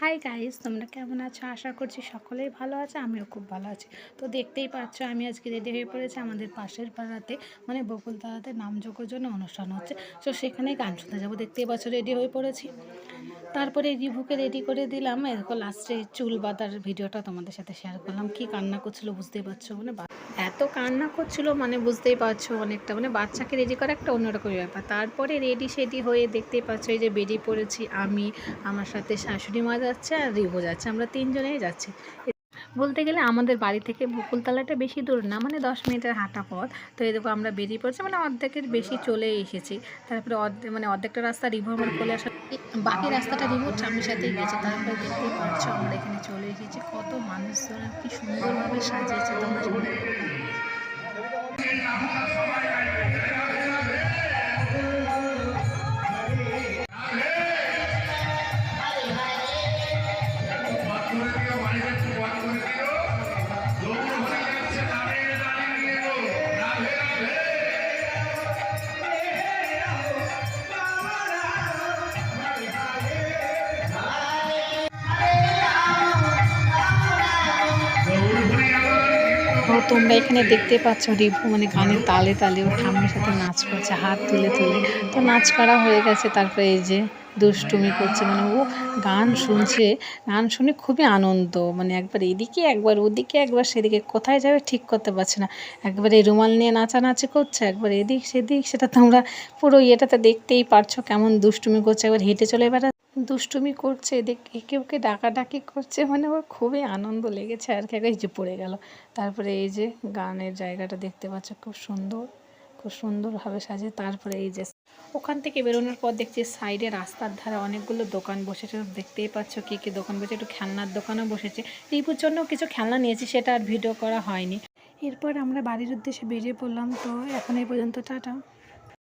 Hi guys তোমরা কেমন আছো? আশা করছি সকলেই ভালো আছে, আমিও খুব ভালো আছি। তো দেখতেই পাচ্ছ, আমি আজকে রেডি হয়ে পড়েছি আমাদের পাশের পাড়াতে মানে বকুলতলাতে নামযোগ্যর জন্য অনুষ্ঠান হচ্ছে। তো সেখানে গান শুনতে যাব, দেখতেই পাচ্ছ, রেডি হয়ে পড়েছি। তারপরে রিভুকে রেডি করে দিলাম। এরপর লাস্টে চুল বাঁধার ভিডিওটা তোমাদের সাথে শেয়ার করলাম। কি কান্না করছিল বুঝতেই পারছ? মানে এত কান্না করছিল মানে বুঝতেই পারছ অনেকটা। মানে বাচ্চাকে রেডি করা একটা অন্যরকম ব্যাপার। তারপরে রেডি সেডি হয়ে দেখতেই পাচ্ছ এই যে বেরিয়ে পড়েছি আমি, আমার সাথে শাশুড়ি মা যাচ্ছে আর রিভু যাচ্ছে। আমরা তিনজনেই যাচ্ছি। বলতে গেলে আমাদের বাড়ি থেকে বকুলতলাটা বেশি দূর না মানে দশ মিনিটের হাঁটা পথ। তো এরকম আমরা বেরিয়ে পড়ছি মানে অর্ধেকের বেশি চলে এসেছি। তারপরে অর্ধেক মানে অর্ধেকটা রাস্তা রিভার করে কোলে আসা বাকি রাস্তাটা রিভুর স্বামীর সাথেই গেছে। তারপরে দেখতেই পাচ্ছ আমরা এখানে চলে এসেছি। কত মানুষজন কি সুন্দরভাবে সাজিয়েছে তোমরা তোমরা এখানে দেখতে পাচ্ছ রিভু মানে গানের তালে তালে ওর ঠাম্মির সাথে নাচ করছে, হাত তুলে তুলে। তো নাচ করা হয়ে গেছে তারপরে এই যে দুষ্টুমি করছে মানে ও গান শুনছে, গান শুনে খুবই আনন্দ মানে একবার এদিকে, একবার ওদিকে, একবার সেদিকে, কোথায় যাবে ঠিক করতে পারছে না। একবার এই রুমাল নিয়ে নাচানাচি করছে, একবার এদিক সেদিক, সেটা তোমরা পুরো ইয়েটাতে দেখতেই পারছ কেমন দুষ্টুমি করছে, একবার হেঁটে চলে বেড়া, দুষ্টুমি করছে, এদিক একে ওকে ডাকাডাকি করছে মানে ওর খুবই আনন্দ লেগেছে আর কি যে পড়ে গেল। তারপরে এই যে গানের জায়গাটা দেখতে পাচ্ছ, খুব সুন্দর। খুব সুন্দরভাবে সাজে, তারপরে এই যে ওখান থেকে বেরোনোর পর দেখছি সাইডে রাস্তার ধারে অনেকগুলো দোকান বসেছে। দেখতেই পাচ্ছ কী কী দোকান বসেছে, একটু খেলনার দোকানও বসেছে। রিপুর জন্য কিছু খেলনা নিয়েছি, সেটা আর ভিডিও করা হয়নি। এরপর আমরা বাড়ির উদ্দেশ্যে বেরিয়ে পড়লাম। তো এখন এই পর্যন্ত, টাটা।